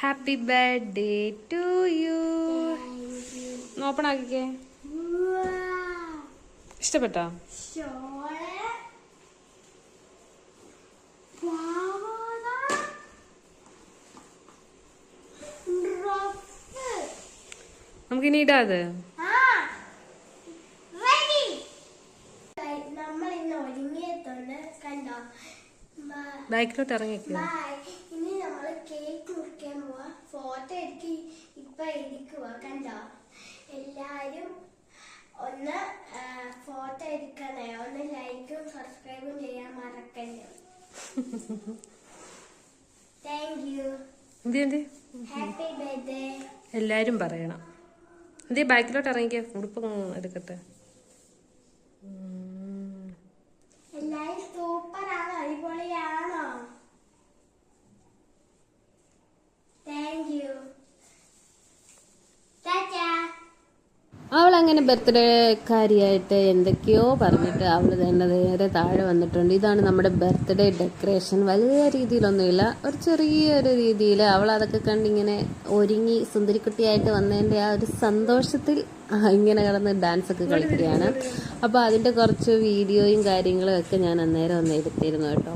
Happy birthday to you open ആക്കിക്കേ. ഇഷ്ടപ്പെട്ടോ? നമുക്കിനി ഇനി ഇടാത് ബാക്കിലോട്ട് ഇറങ്ങിക്കോ ബൈ. ഇനി നമ്മൾ കേക്ക് മുറിക്കാൻ പോവാ ഫോട്ടോ എടുക്കി ഇപ്പൊ എടുക്കുക കണ്ടോ എല്ലാരും ഒന്ന് ഫോട്ടോ എടുക്കണേ. ഒന്ന് ലൈക്കും സബ്സ്ക്രൈബും ചെയ്യാൻ മറക്കല്ലേ. താങ്ക് യു ഹാപ്പി ബർത്ത്ഡേ എല്ലാരും പറയണം. എന്തേ ബാക്കിലോട്ട് ഇറങ്ങിക്കോ. ഉടുപ്പ് എടുക്കട്ടെ ഉം. എല്ലാരും സൂപ്പർ ആണോ അടിപൊളിയാണോ താങ്ക് യു ടാറ്റാ അവൾ അങ്ങനെ ബർത്ത്ഡേ കാര്യമായിട്ട് എന്തൊക്കെയോ പറഞ്ഞിട്ട് അവൾ തന്നെ നേരെ താഴെ വന്നിട്ടുണ്ട്. ഇതാണ് നമ്മുടെ ബർത്ത്ഡേ ഡെക്കറേഷൻ വലിയ രീതിയിലൊന്നുമില്ല. ഒരു ചെറിയൊരു രീതിയിൽ അവൾ അതൊക്കെ കണ്ടിങ്ങനെ ഒരുങ്ങി സുന്ദരിക്കുട്ടിയായിട്ട് വന്നതിന്റെ ആ ഒരു സന്തോഷത്തിൽ ഇങ്ങനെ കിടന്ന് ഡാൻസ് ഒക്കെ കളിക്കുകയാണ്. അപ്പോൾ അതിന്റെ കുറച്ച് വീഡിയോയും കാര്യങ്ങളും ഒക്കെ ഞാൻ അന്നേരം ഒന്ന് എടുത്തിരുന്നു കേട്ടോ.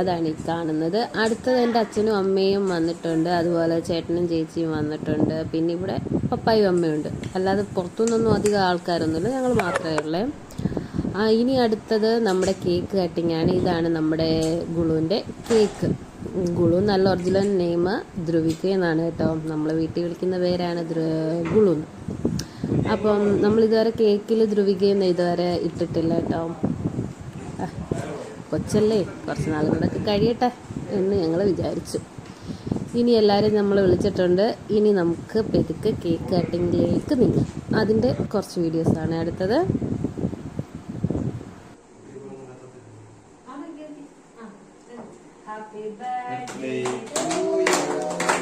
അതാണ് ഈ കാണുന്നത്. അടുത്തത് എന്റെ അച്ഛനും അമ്മയും വന്നിട്ടുണ്ട്. അതുപോലെ ചേട്ടനും ചേച്ചിയും വന്നിട്ടുണ്ട്. പിന്നെ ഇവിടെ പപ്പായും അമ്മയുണ്ട് അല്ലാതെ പുറത്തുനിന്നൊന്നും അധികം ആൾക്കാരൊന്നുമില്ല. ഞങ്ങൾ മാത്രമേ ഉള്ളേ. ഇനി അടുത്തത് നമ്മുടെ കേക്ക് കട്ടിംഗ് ആണ്. ഇതാണ് നമ്മുടെ ഗുളുവിന്റെ കേക്ക് ഗുളു നല്ല ഒറിജിനൽ നെയിം ധ്രുവിക്ക് എന്നാണ് കേട്ടോ. നമ്മൾ വീട്ടിൽ വിളിക്കുന്ന പേരാണ് ഗുളു അപ്പം നമ്മൾ ഇതുവരെ കേക്കിൽ ധ്രുവികയെന്ന് ഇതുവരെ ഇട്ടിട്ടില്ല കേട്ടോ. കൊച്ചല്ലേ? കുറച്ച് നാളുകൂടെയൊക്കെ കഴിയട്ടെ എന്ന് ഞങ്ങൾ വിചാരിച്ചു. ഇനി എല്ലാവരും നമ്മൾ വിളിച്ചിട്ടുണ്ട്. ഇനി നമുക്ക് പെരുക്ക് കേക്ക് കട്ടിങ്ങിലേക്ക് നീങ്ങാം. അതിന്റെ കുറച്ച് വീഡിയോസാണ് അടുത്തത്. ക്ലാസ്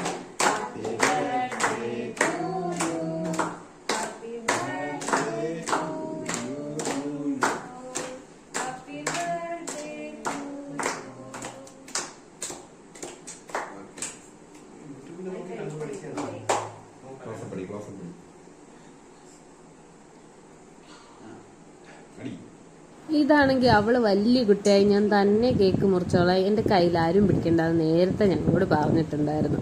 ഇതാണെങ്കിൽ അവൾ വലിയ കുട്ടിയായി ഞാൻ തന്നെ കേക്ക് മുറിച്ചോളാം. എന്റെ കയ്യിൽ ആരും പിടിക്കേണ്ടത് നേരത്തെ ഞങ്ങളോട് പറഞ്ഞിട്ടുണ്ടായിരുന്നു.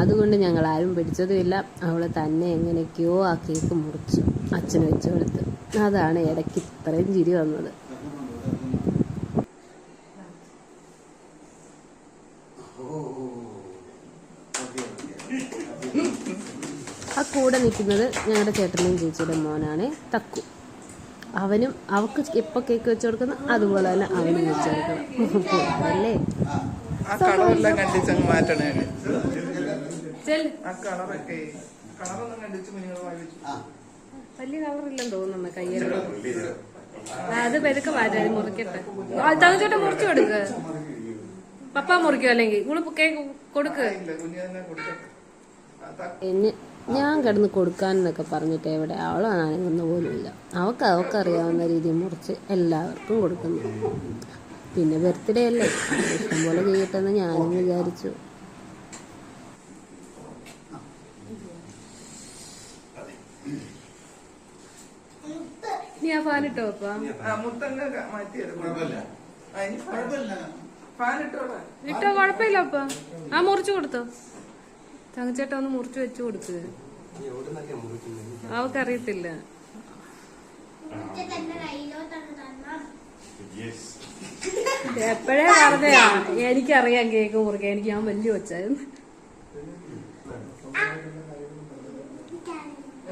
അതുകൊണ്ട് ഞങ്ങൾ ആരും പിടിച്ചതുമില്ല അവൾ തന്നെ എങ്ങനെയൊക്കെയോ ആ കേക്ക് മുറിച്ചു. അച്ഛന് വെച്ചു കൊടുത്ത്. അതാണ് ഇടയ്ക്ക് ഇത്രയും ചിരി വന്നത്. ആ കൂടെ നിൽക്കുന്നത് ഞങ്ങളുടെ ചേട്ടനെയും ചേച്ചിയുടെ മോനാണ് തക്കു. അവനും അവക്ക് എപ്പോൾ കേക്ക് വെച്ച് കൊടുക്കുന്നു അതുപോലെ തന്നെ അവനും വെച്ച് കൊടുക്കണം അല്ലേ? വലിയ കളറില്ലെന്ന് തോന്നുന്നു കയ്യിൽ. അത് പെരുക്കെ മാറ്റാൻ മുറിക്കട്ടെ. തകച്ചോട്ടെ മുറിച്ചു കൊടുക്ക്. പപ്പ മുറിക്കും അല്ലെങ്കിൽ? ഇവൾ കേക്ക് കൊടുക്ക്. എന്നെ ഞാൻ കിടന്ന് കൊടുക്കാനെന്നൊക്കെ പറഞ്ഞിട്ട് എവിടെ അവളാണെന്ന് അനങ്ങുന്ന പോലുമില്ല അവൾക്ക് അവൾക്ക് അറിയാവുന്ന രീതിയിൽ മുറിച്ച് എല്ലാവർക്കും കൊടുക്കുന്നു. പിന്നെ ബർത്ത്ഡേ അല്ലേ? ഇഷ്ടംപോലെ ചെയ്യട്ടെ എന്ന് ഞാനും വിചാരിച്ചു. നീ ആ ഫാൻ ഇട്ടോ ഇട്ടോ കുഴപ്പമില്ല അപ്പ. ആ മുറിച്ചു കൊടുത്തോ. തങ്ങച്ചേട്ട ഒന്ന് മുറിച്ചു വെച്ചു കൊടുക്ക്. അവക്കറിയത്തില്ല എപ്പോഴേ പറഞ്ഞാ എനിക്കറിയാം കേക്ക് മുറിക്കാൻ. എനിക്ക് ഞാൻ വലിയ വെച്ചായിരുന്നു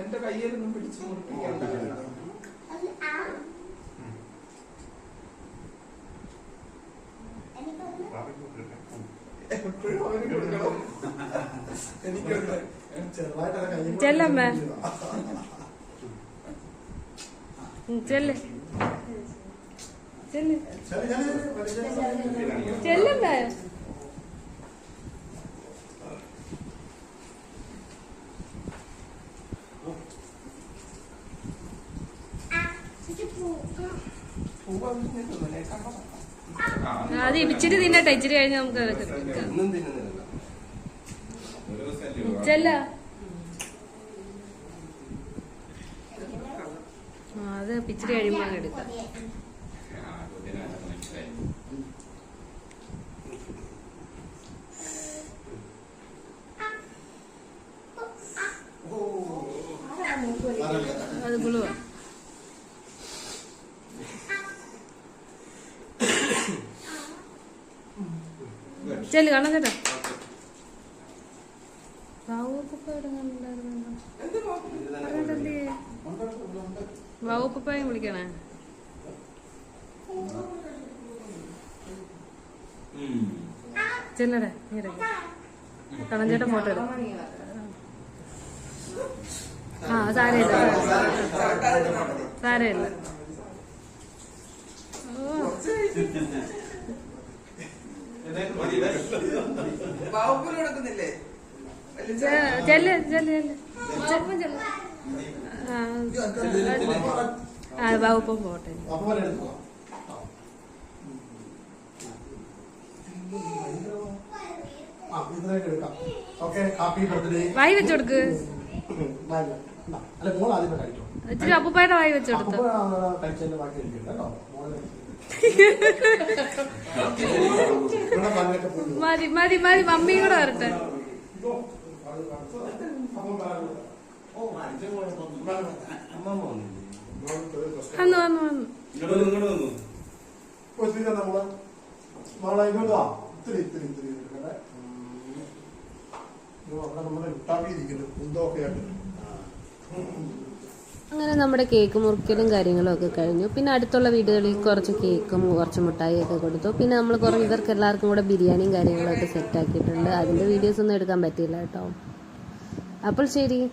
എന്റെ കയ്യിലൊന്നും പിടിച്ചു എപ്പോഴും അവന് കൊടുക്കണം. എനിക്കൊന്ന് ചെല്ലമ്മേ. ചെല്ല്. ചെല്ല്. ചെല്ലമ്മേ. അത് ഇച്ചിരി തിന്നട്ടെ ഇച്ചിരി കഴിഞ്ഞ് നമുക്ക് അതൊക്കെ എടുക്കാം ഒന്നും തിന്നുന്നില്ല അത് പിച്ചിരി കഴിയുമ്പോൾ എടുക്കാം. അത് ഗുളുവാ ചെല്ലു കാണാൻ ചേട്ടാ വാവുപ്പയും വിളിക്കണേ. ചെല്ലടേ നീരെ കണഞ്ചേട്ടൻ ഫോട്ടോ എടുക്കും ആ സാരമില്ല. സാരമില്ല. ഓ ചെല്ല് ചെല്ല് ചെല്ല് ആ, ആ വകുപ്പം പോട്ടെ. വായി വെച്ചു കൊടുക്ക്. ഇച്ചിരി അപ്പൂപ്പായുടെ വായി വെച്ചു കൊടുത്തു. മതി മതി മതി. മമ്മിയും കൂടെ വരട്ടെ. വന്നു വന്നു വന്നു ഓ, ഇത്തിരി തന്നെ മോളെ മോളെ ഇങ്ങോട്ട് ഇത്തിരി ഇത്തിരി ഇത്തിരി എടുക്കട്ടെ അവിടെ നമ്മുടെ ഇട്ടാക്കിയിരിക്കുന്നു. കുന്തമൊക്കെ ആയിട്ട് നമ്മുടെ കേക്ക് മുറിക്കലും കാര്യങ്ങളും ഒക്കെ കഴിഞ്ഞു. പിന്നെ അടുത്തുള്ള വീടുകളിൽ കുറച്ച് കേക്കും കുറച്ച് മിഠായി ഒക്കെ കൊടുത്തു. പിന്നെ നമ്മൾ കുറേ ഇവർക്ക് എല്ലാവർക്കും കൂടെ ബിരിയാണിയും കാര്യങ്ങളൊക്കെ സെറ്റ് ആക്കിയിട്ടുണ്ട്. അതിന്റെ വീഡിയോസ് ഒന്നും എടുക്കാൻ പറ്റിയില്ല കേട്ടോ. അപ്പോൾ ശരി.